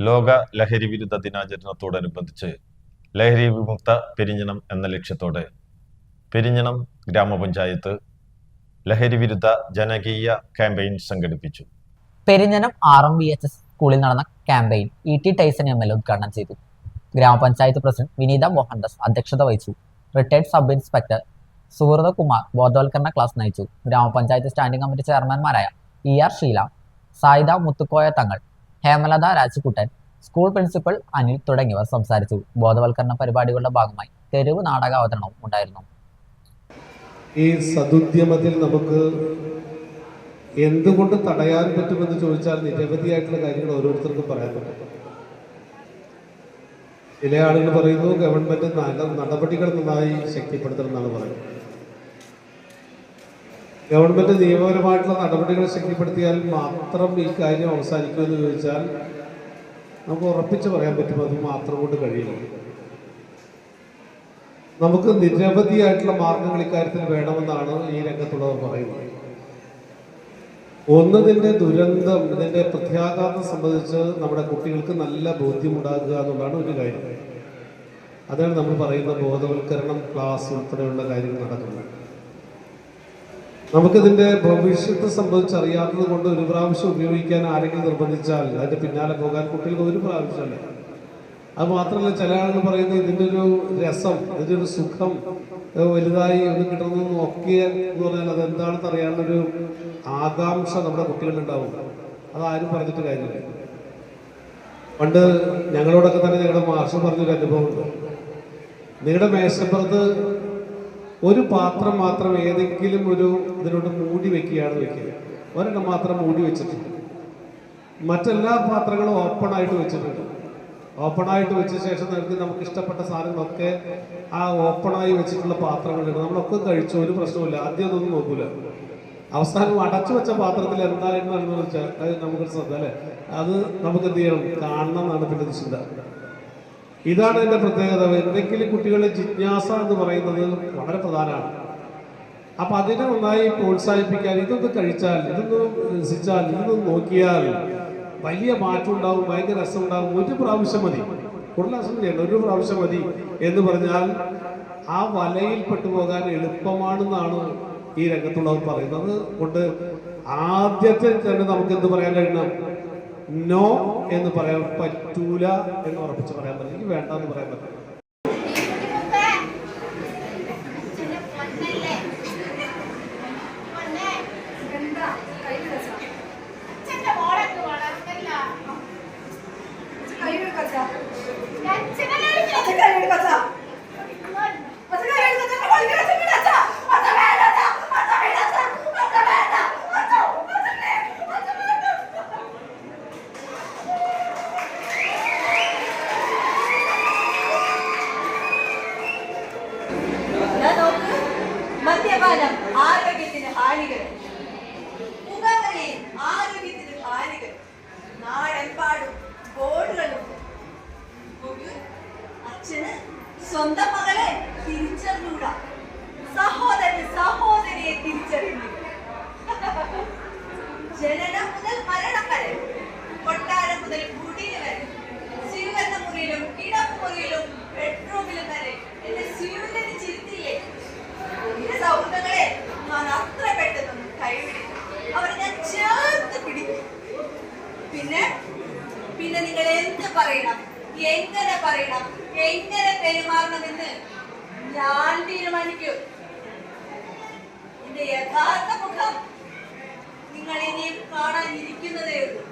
ലോക ലഹരി വിരുദ്ധ ദിനാചരണത്തോടനുബന്ധിച്ച് ലഹരി വിമുക്ത പെരിഞ്ഞണം എന്ന ലക്ഷ്യത്തോടെ പെരിഞ്ഞണം ഗ്രാമപഞ്ചായത്ത് ലഹരി വിരുദ്ധ ജനകീയ ക്യാമ്പയിൻ സംഘടിപ്പിച്ചു. Perinjanam R M V H S സ്കൂളിൽ നടന്ന campaign E T Tyson M L ഉദ്ഘാടനം ചെയ്തു. ഗ്രാമപഞ്ചായത്ത് പ്രസിഡന്റ് വിനീത മോഹൻദാസ് അധ്യക്ഷത വഹിച്ചു. റിട്ടയർഡ് സബ് ഇൻസ്പെക്ടർ സുഹൃതകുമാർ ബോധവൽക്കരണ ക്ലാസ് നയിച്ചു. ഗ്രാമപഞ്ചായത്ത് standing committee ചെയർമാൻമാരായ E R Sheela Sayida Muthukoya Thangal Hemalatha Rajukuttan school principal Anil തുടങ്ങിയവർ സംസാരിച്ചു. ബോധവൽക്കരണ പരിപാടികളുടെ ഭാഗമായി തെരുവ് നാടക അവതരണവും ഉണ്ടായിരുന്നു. ഈ സതുദ്യമത്തിൽ നമുക്ക് എന്തുകൊണ്ട് തടയാൻ പറ്റുമെന്ന് ചോദിച്ചാൽ നിരവധിയായിട്ടുള്ള കാര്യങ്ങൾ ഓരോരുത്തർക്കും പറയാൻ പറ്റും ചില ആളുകൾ പറയുന്നു ഗവൺമെന്റ് നല്ല നടപടികൾ നന്നായി ശക്തിപ്പെടുത്തണം എന്നാണ് പറയുന്നത്. ഗവൺമെന്റ് നിയമപരമായിട്ടുള്ള നടപടികൾ ശക്തിപ്പെടുത്തിയാൽ മാത്രം ഈ കാര്യം അവസാനിക്കുമെന്ന് ചോദിച്ചാൽ നമുക്ക് ഉറപ്പിച്ച് പറയാൻ പറ്റും അത് മാത്രം കൊണ്ട് കഴിയില്ല. നമുക്ക് നിരവധിയായിട്ടുള്ള മാർഗങ്ങൾ ഇക്കാര്യത്തിൽ വേണമെന്നാണ് ഈ രംഗത്തുള്ളവർ പറയുന്നത്. ഒന്ന് ഇതിന്റെ ദുരന്തം ഇതിന്റെ പ്രത്യാഘാതം സംബന്ധിച്ച് നമ്മുടെ കുട്ടികൾക്ക് നല്ല ബോധ്യമുണ്ടാകുക എന്നുള്ളതാണ് ഒരു കാര്യം. അതാണ് നമ്മൾ പറയുന്ന ബോധവൽക്കരണം ക്ലാസ് ഉൾപ്പെടെയുള്ള കാര്യങ്ങൾ നടക്കുന്നത്. നമുക്കിതിന്റെ ഭവിഷ്യത്ത് സംബന്ധിച്ചറിയാത്തത് കൊണ്ട് ഒരു പ്രാവശ്യം ഉപയോഗിക്കാൻ ആരെങ്കിലും നിർബന്ധിച്ചാൽ അതിന്റെ പിന്നാലെ പോകാൻ കുട്ടികൾക്ക് ഒരു പ്രാവശ്യമല്ല അത് മാത്രമല്ല ചില ആളുകൾ പറയുന്നത് ഇതിന്റെ ഒരു രസം ഇതിന്റെ ഒരു സുഖം വലുതായി ഒന്ന് കിട്ടുന്നത് നോക്കിയ എന്ന് പറഞ്ഞാൽ അത് എന്താണെന്ന് അറിയാനുള്ളൊരു ആകാംക്ഷ നമ്മുടെ കുട്ടികളിലുണ്ടാവും. അതാരും പറഞ്ഞിട്ട് കാര്യമില്ല. പണ്ട് ഞങ്ങളോടൊക്കെ തന്നെ ഞങ്ങളുടെ മാഷ് പറഞ്ഞൊരു അനുഭവമുണ്ട്. നിങ്ങളുടെ മേശപ്പുറത്ത് ഒരു പാത്രം മാത്രം ഏതെങ്കിലും ഒരു ഇതിനോട് മൂടി വെക്കുകയാണ് വെക്കുക ഒരെണ്ണം മാത്രം മൂടി വെച്ചിട്ടുണ്ട്. മറ്റെല്ലാ പാത്രങ്ങളും ഓപ്പൺ ആയിട്ട് വെച്ചിട്ടുണ്ട്. ഓപ്പൺ ആയിട്ട് വെച്ച ശേഷം നമുക്ക് നമുക്ക് ഇഷ്ടപ്പെട്ട സാധനങ്ങളൊക്കെ ആ ഓപ്പണായി വെച്ചിട്ടുള്ള പാത്രങ്ങളുണ്ട് നമ്മളൊക്കെ കഴിച്ചു ഒരു പ്രശ്നമില്ല ആദ്യം ഒന്നും നോക്കൂല. അവസാനം അടച്ചു വെച്ച പാത്രത്തിൽ എന്തായിരുന്നു വെച്ചാൽ അത് നമുക്ക് ശ്രദ്ധ അല്ലേ? അത് നമുക്ക് എന്ത് ചെയ്യണം? കാണണം എന്നാണ് പിന്നെ ചിന്ത. ഇതാണ് എന്റെ പ്രത്യേകത. എന്തെങ്കിലും കുട്ടികളുടെ ജിജ്ഞാസ എന്ന് പറയുന്നത് വളരെ പ്രധാനമാണ്. അപ്പം അതിനെ നന്നായി പ്രോത്സാഹിപ്പിക്കാൻ ഇതൊന്ന് കഴിച്ചാൽ ഇതൊന്ന് രസിച്ചാൽ ഇതൊന്ന് നോക്കിയാൽ വലിയ മാറ്റം ഉണ്ടാവും ഭയങ്കര രസം ഉണ്ടാവും. ഒരു പ്രാവശ്യം മതി. കൂടുതൽ രസം ഒരു പ്രാവശ്യം മതി എന്ന് പറഞ്ഞാൽ ആ വലയിൽ പെട്ടുപോകാൻ എളുപ്പമാണെന്നാണ് ഈ രംഗത്തുള്ളവർ പറയുന്നത്. കൊണ്ട് ആദ്യത്തെ തന്നെ നമുക്ക് എന്ത് പറയാൻ കഴിയണം? നോ എന്ന് പറയാൻ പറ്റൂല എന്ന് ഉറപ്പിച്ച് പറയാൻ പറ്റും എനിക്ക് വേണ്ട എന്ന് പറയാൻ പറ്റില്ല. മദ്യപാനം ആരോഗ്യത്തിന് ഹാനികരം. പുകവലി ആരോഗ്യത്തിന് ഹാനികരം. നാടെമ്പാടും ബോർഡുകളുണ്ട്. അച്ഛന് സ്വന്തം മകളെ തിരിച്ചറിഞ്ഞൂടാ. സഹോദരൻ സഹോദരിയെ തിരിച്ചറിഞ്ഞു ജനനം മുതൽ മരണം പിന്നെ നിങ്ങൾ എന്ത് പറയണം? എങ്ങനെ പറയണം? എങ്ങനെ പെരുമാറണമെന്ന് ഞാൻ തീരുമാനിക്കും. എന്റെ യഥാർത്ഥ മുഖം നിങ്ങൾ ഇനിയും കാണാനിരിക്കുന്നതേ ഉള്ളൂ.